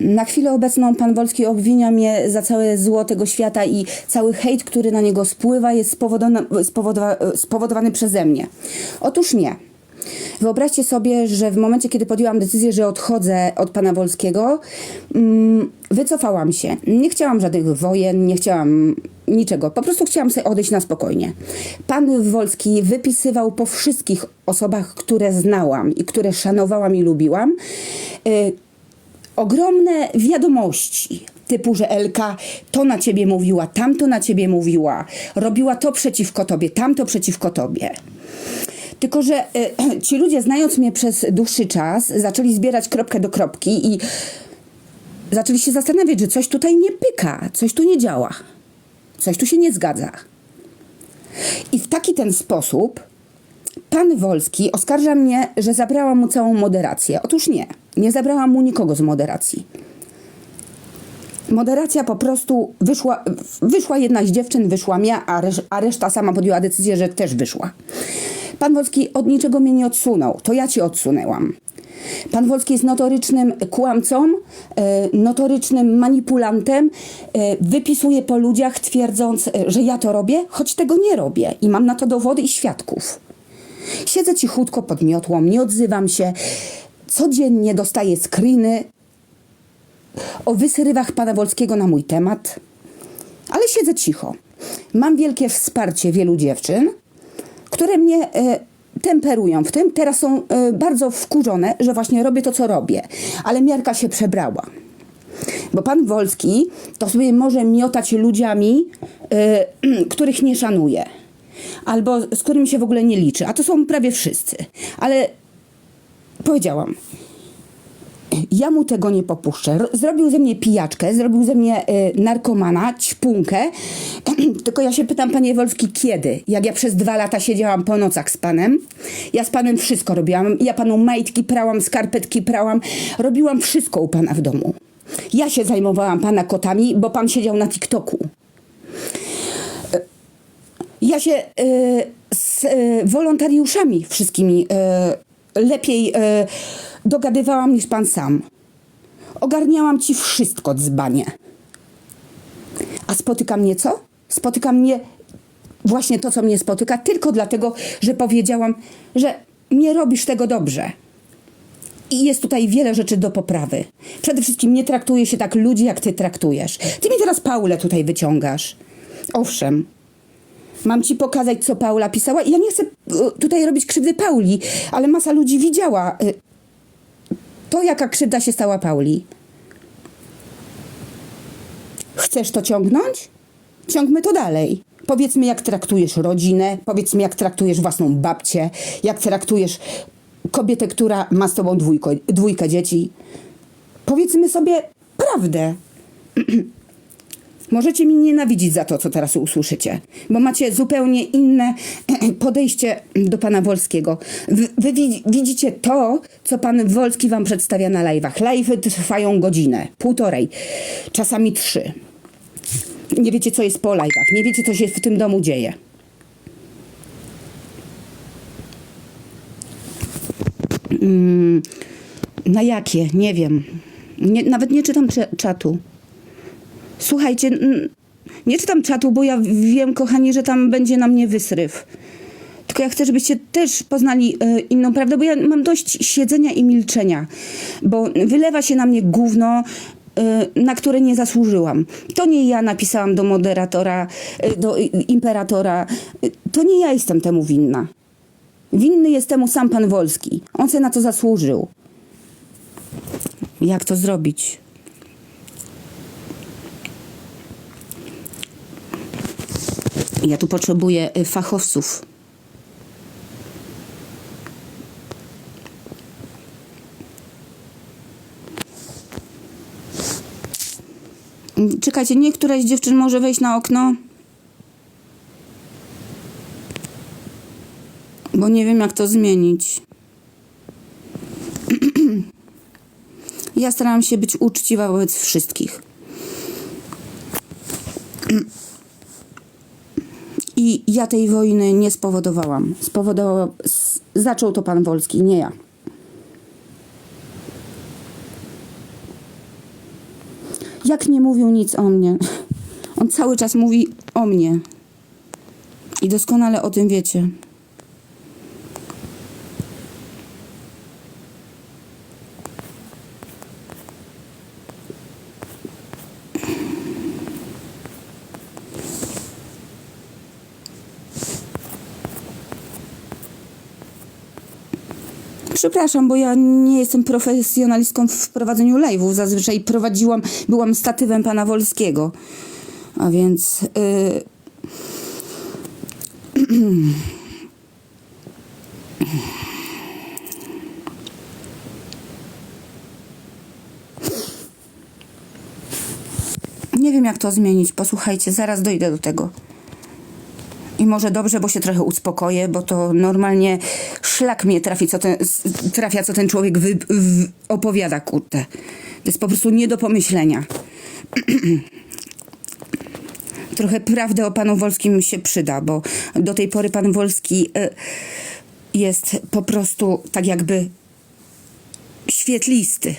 Na chwilę obecną pan Wolski obwinia mnie za całe zło tego świata i cały hejt, który na niego spływa, jest spowodowany, spowodowa, spowodowany przeze mnie. Otóż nie. Wyobraźcie sobie, że w momencie, kiedy podjęłam decyzję, że odchodzę od pana Wolskiego, mm, wycofałam się. Nie chciałam żadnych wojen, nie chciałam niczego. Po prostu chciałam sobie odejść na spokojnie. Pan Wolski wypisywał po wszystkich osobach, które znałam i które szanowałam i lubiłam. Y, ogromne wiadomości. Typu, że Elka to na ciebie mówiła, tamto na ciebie mówiła, robiła to przeciwko tobie, tamto przeciwko tobie. Tylko, że e, ci ludzie, znając mnie przez dłuższy czas, zaczęli zbierać kropkę do kropki i zaczęli się zastanawiać, że coś tutaj nie pyka, coś tu nie działa, coś tu się nie zgadza. I w taki ten sposób pan Wolski oskarża mnie, że zabrałam mu całą moderację. Otóż nie, nie zabrałam mu nikogo z moderacji. Moderacja po prostu wyszła, wyszła jedna z dziewczyn, wyszłam ja, a, resz, a reszta sama podjęła decyzję, że też wyszła. Pan Wolski od niczego mnie nie odsunął, to ja cię odsunęłam. Pan Wolski jest notorycznym kłamcą, e, notorycznym manipulantem, e, wypisuje po ludziach twierdząc, e, że ja to robię, choć tego nie robię i mam na to dowody i świadków. Siedzę cichutko pod miotłą, nie odzywam się. Codziennie dostaję screeny o wysrywach pana Wolskiego na mój temat, ale siedzę cicho. Mam wielkie wsparcie wielu dziewczyn, które mnie e, temperują w tym. Teraz są e, bardzo wkurzone, że właśnie robię to, co robię. Ale miarka się przebrała. Bo pan Wolski to sobie może miotać ludziami, e, których nie szanuje. Albo z którymi się w ogóle nie liczy. A to są prawie wszyscy. Ale powiedziałam, ja mu tego nie popuszczę. Ro- Zrobił ze mnie pijaczkę, zrobił ze mnie y, narkomana, ćpunkę. Tylko ja się pytam, panie Wolski, kiedy? Jak ja przez dwa lata siedziałam po nocach z panem, ja z panem wszystko robiłam. Ja panu majtki prałam, skarpetki prałam. Robiłam wszystko u pana w domu. Ja się zajmowałam pana kotami, bo pan siedział na TikToku. Ja się y, z y, wolontariuszami wszystkimi y, lepiej dogadywałam niż pan sam. Ogarniałam ci wszystko, dzbanie. A spotyka mnie co? Spotyka mnie właśnie to, co mnie spotyka, tylko dlatego, że powiedziałam, że nie robisz tego dobrze. I jest tutaj wiele rzeczy do poprawy. Przede wszystkim nie traktuje się tak ludzi, jak ty traktujesz. Ty mi teraz Paulę tutaj wyciągasz. Owszem, Mam ci pokazać, co Paula pisała. Ja nie chcę y, tutaj robić krzywdy Pauli, ale masa ludzi widziała y, to, jaka krzywda się stała Pauli. Chcesz to ciągnąć? Ciągmy to dalej. Powiedzmy, jak traktujesz rodzinę, powiedzmy, jak traktujesz własną babcię, jak traktujesz kobietę, która ma z tobą dwójko, dwójkę dzieci. Powiedzmy sobie prawdę. Możecie mi nienawidzić za to, co teraz usłyszycie, bo macie zupełnie inne podejście do pana Wolskiego. Wy, wy wi- widzicie to, co pan Wolski wam przedstawia na live'ach. Live'y trwają godzinę, półtorej, czasami trzy. Nie wiecie, co jest po live'ach, nie wiecie, co się w tym domu dzieje. Mm, na jakie? Nie wiem. Nie, nawet nie czytam czatu. Słuchajcie, nie czytam czatu, bo ja wiem, kochani, że tam będzie na mnie wysryw. Tylko ja chcę, żebyście też poznali e, inną prawdę, bo ja mam dość siedzenia i milczenia, bo wylewa się na mnie gówno, e, na które nie zasłużyłam. To nie ja napisałam do moderatora, e, do i- imperatora. E, To nie ja jestem temu winna. Winny jest temu sam pan Wolski. On się na to zasłużył. Jak to zrobić? Ja tu potrzebuję y, fachowców. Mm, Czekajcie, niech któraś z dziewczyn może wejść na okno. Bo nie wiem, jak to zmienić. Ja starałam się być uczciwa wobec wszystkich. Ja tej wojny nie spowodowałam. Spowodował, zaczął to pan Wolski, nie ja. Jak nie mówił nic o mnie? On cały czas mówi o mnie. I doskonale o tym wiecie. Przepraszam, bo ja nie jestem profesjonalistką w prowadzeniu live'ów. Zazwyczaj prowadziłam, byłam statywem pana Wolskiego. A więc. y, Nie wiem, jak to zmienić. Posłuchajcie, zaraz dojdę do tego. I może dobrze, bo się trochę uspokoję, bo to normalnie szlak mnie trafi, co ten, trafia, co ten człowiek wy, w, opowiada, kurde. To jest po prostu nie do pomyślenia. Trochę prawdy o panu Wolskim się przyda, bo do tej pory pan Wolski y, jest po prostu tak jakby świetlisty.